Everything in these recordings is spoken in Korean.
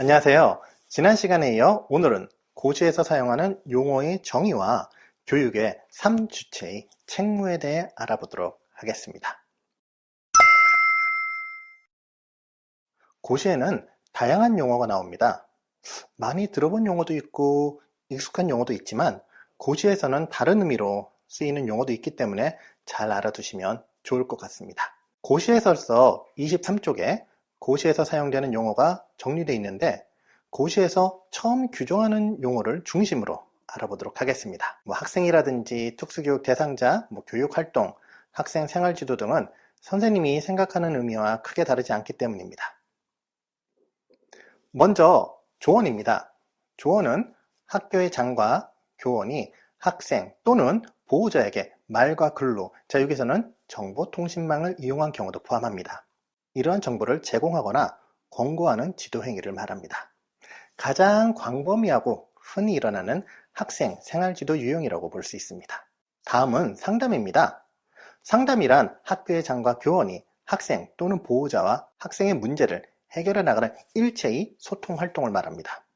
안녕하세요. 지난 시간에 이어 오늘은 고시에서 사용하는 용어의 정의와 교육의 3주체의 책무에 대해 알아보도록 하겠습니다. 고시에는 다양한 용어가 나옵니다. 많이 들어본 용어도 있고 익숙한 용어도 있지만 고시에서는 다른 의미로 쓰이는 용어도 있기 때문에 잘 알아두시면 좋을 것 같습니다. 고시해설서 23쪽에 고시에서 사용되는 용어가 정리되어 있는데 고시에서 처음 규정하는 용어를 중심으로 알아보도록 하겠습니다. 뭐 학생이라든지 특수교육 대상자, 뭐 교육활동, 학생 생활지도 등은 선생님이 생각하는 의미와 크게 다르지 않기 때문입니다. 먼저 조언입니다. 조언은 학교의 장과 교원이 학생 또는 보호자에게 말과 글로, 자 여기서는 정보통신망을 이용한 경우도 포함합니다. 이러한 정보를 제공하거나 권고하는 지도 행위를 말합니다. 가장 광범위하고 흔히 일어나는 학생 생활지도 유형이라고 볼 수 있습니다. 다음은 상담입니다. 상담이란 학교의 장과 교원이 학생 또는 보호자와 학생의 문제를 해결해 나가는 일체의 소통 활동을 말합니다.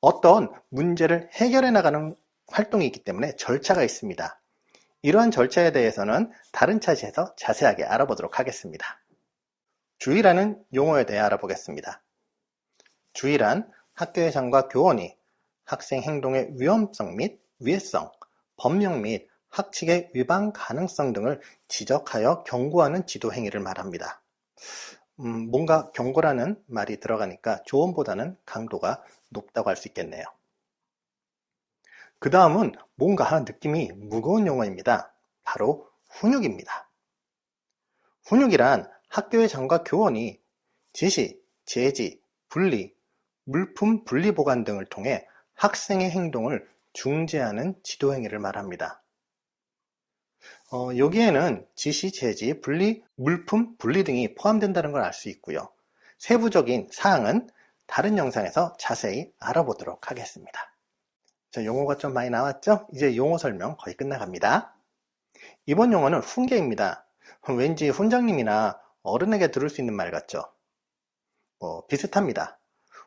어떤 문제를 해결해 나가는 활동이 있기 때문에 절차가 있습니다. 이러한 절차에 대해서는 다른 차지에서 자세하게 알아보도록 하겠습니다. 주의라는 용어에 대해 알아보겠습니다. 주의란 학교의 장과 교원이 학생 행동의 위험성 및 위해성, 법령 및 학칙의 위반 가능성 등을 지적하여 경고하는 지도 행위를 말합니다. 음, 뭔가 경고라는 말이 들어가니까 조언보다는 강도가 높다고 할 수 있겠네요. 그 다음은 뭔가 느낌이 무거운 용어입니다. 바로 훈육입니다. 훈육이란 학교의 장과 교원이 지시, 제지, 분리, 물품 분리 보관 등을 통해 학생의 행동을 중재하는 지도 행위를 말합니다. 어, 여기에는 지시, 제지, 분리, 물품 분리 등이 포함된다는 걸 알 수 있고요. 세부적인 사항은 다른 영상에서 자세히 알아보도록 하겠습니다. 자, 용어가 좀 많이 나왔죠? 이제 용어 설명 거의 끝나갑니다. 이번 용어는 훈계입니다. 왠지 훈장님이나 어른에게 들을 수 있는 말 같죠? 뭐 비슷합니다.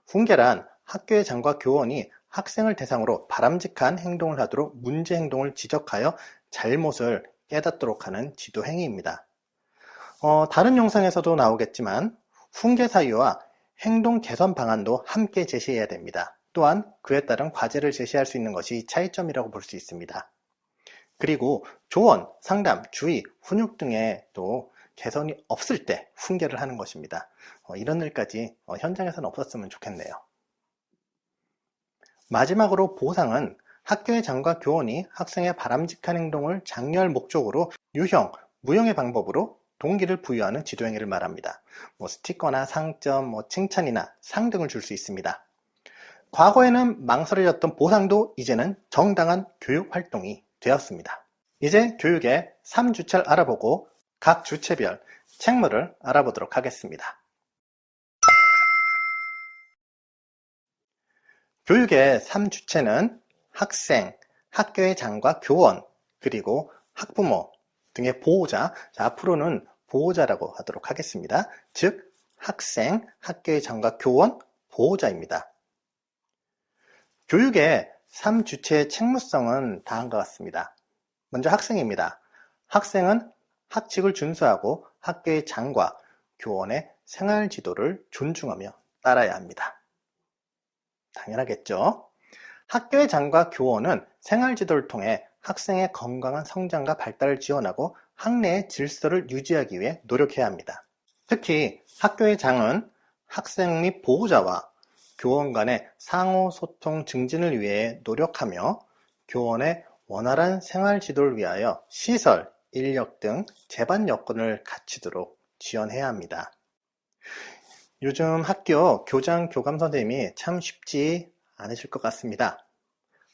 훈계란 학교의 장과 교원이 학생을 대상으로 바람직한 행동을 하도록 문제 행동을 지적하여 잘못을 깨닫도록 하는 지도 행위입니다. 어, 다른 영상에서도 나오겠지만 훈계 사유와 행동 개선 방안도 함께 제시해야 됩니다. 또한 그에 따른 과제를 제시할 수 있는 것이 차이점이라고 볼 수 있습니다. 그리고 조언, 상담, 주의, 훈육 등에 또 개선이 없을 때 훈계를 하는 것입니다. 어, 이런 일까지 어, 현장에서는 없었으면 좋겠네요. 마지막으로 보상은 학교의 장과 교원이 학생의 바람직한 행동을 장려할 목적으로 유형, 무형의 방법으로 동기를 부여하는 지도행위를 말합니다. 뭐 스티커나 상점, 뭐 칭찬이나 상 등을 줄 수 있습니다. 과거에는 망설여졌던 보상도 이제는 정당한 교육 활동이 되었습니다. 이제 교육의 3주체를 알아보고 각 주체별 책무를 알아보도록 하겠습니다. 교육의 3주체는 학생, 학교의 장과 교원, 그리고 학부모 등의 보호자, 자, 앞으로는 보호자라고 하도록 하겠습니다. 즉, 학생, 학교의 장과 교원, 보호자입니다. 교육의 3주체의 책무성은 다음과 같습니다. 먼저 학생입니다. 학생은 학칙을 준수하고 학교의 장과 교원의 생활 지도를 존중하며 따라야 합니다. 당연하겠죠? 학교의 장과 교원은 생활 지도를 통해 학생의 건강한 성장과 발달을 지원하고 학내의 질서를 유지하기 위해 노력해야 합니다. 특히 학교의 장은 학생 및 보호자와 교원 간의 상호 소통 증진을 위해 노력하며 교원의 원활한 생활 지도를 위하여 시설, 인력 등 제반 여건을 갖추도록 지원해야 합니다. 요즘 학교 교장, 교감 선생님이 참 쉽지 않으실 것 같습니다.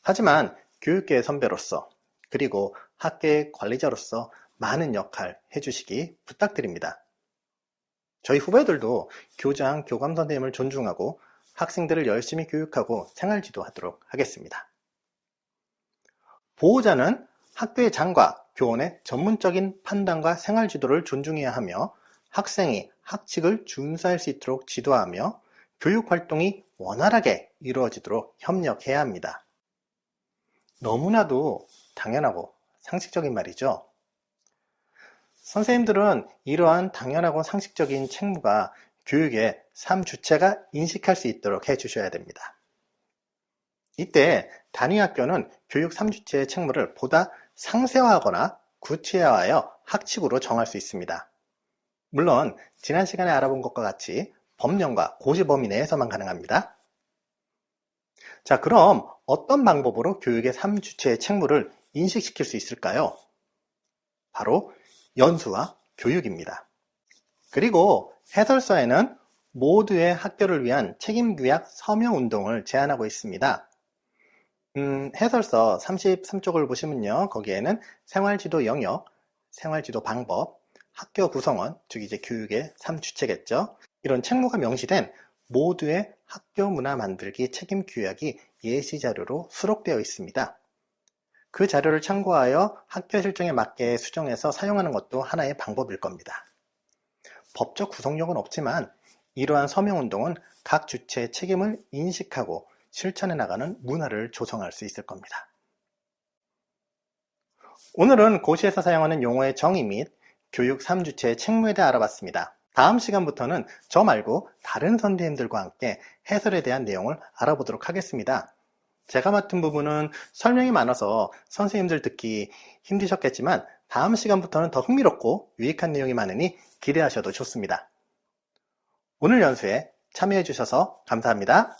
하지만 교육계의 선배로서 그리고 학계의 관리자로서 많은 역할 해주시기 부탁드립니다. 저희 후배들도 교장, 교감 선생님을 존중하고 학생들을 열심히 교육하고 생활 지도하도록 하겠습니다. 보호자는 학교의 장과 교원의 전문적인 판단과 생활 지도를 존중해야 하며 학생이 학칙을 준수할 수 있도록 지도하며 교육 활동이 원활하게 이루어지도록 협력해야 합니다. 너무나도 당연하고 상식적인 말이죠. 선생님들은 이러한 당연하고 상식적인 책무가 교육의 삶 주체가 인식할 수 있도록 해주셔야 됩니다. 이때 단위 학교는 교육 3주체의 책무를 보다 상세화하거나 구체화하여 학칙으로 정할 수 있습니다. 물론 지난 시간에 알아본 것과 같이 법령과 고시 범위 내에서만 가능합니다. 자, 그럼 어떤 방법으로 교육의 3주체의 책무를 인식시킬 수 있을까요? 바로 연수와 교육입니다. 그리고 해설서에는 모두의 학교를 위한 책임규약 서명 운동을 제안하고 있습니다. 음, 해설서 33쪽을 보시면요. 거기에는 생활지도 영역, 생활지도 방법, 학교 구성원, 즉 이제 교육의 3주체겠죠. 이런 책무가 명시된 모두의 학교 문화 만들기 책임 규약이 예시 자료로 수록되어 있습니다. 그 자료를 참고하여 학교 실정에 맞게 수정해서 사용하는 것도 하나의 방법일 겁니다. 법적 구속력은 없지만 이러한 서명운동은 각 주체의 책임을 인식하고 실천해 나가는 문화를 조성할 수 있을 겁니다. 오늘은 고시에서 사용하는 용어의 정의 및 교육 3주체의 책무에 대해 알아봤습니다. 다음 시간부터는 저 말고 다른 선생님들과 함께 해설에 대한 내용을 알아보도록 하겠습니다. 제가 맡은 부분은 설명이 많아서 선생님들 듣기 힘드셨겠지만 다음 시간부터는 더 흥미롭고 유익한 내용이 많으니 기대하셔도 좋습니다. 오늘 연수에 참여해 주셔서 감사합니다.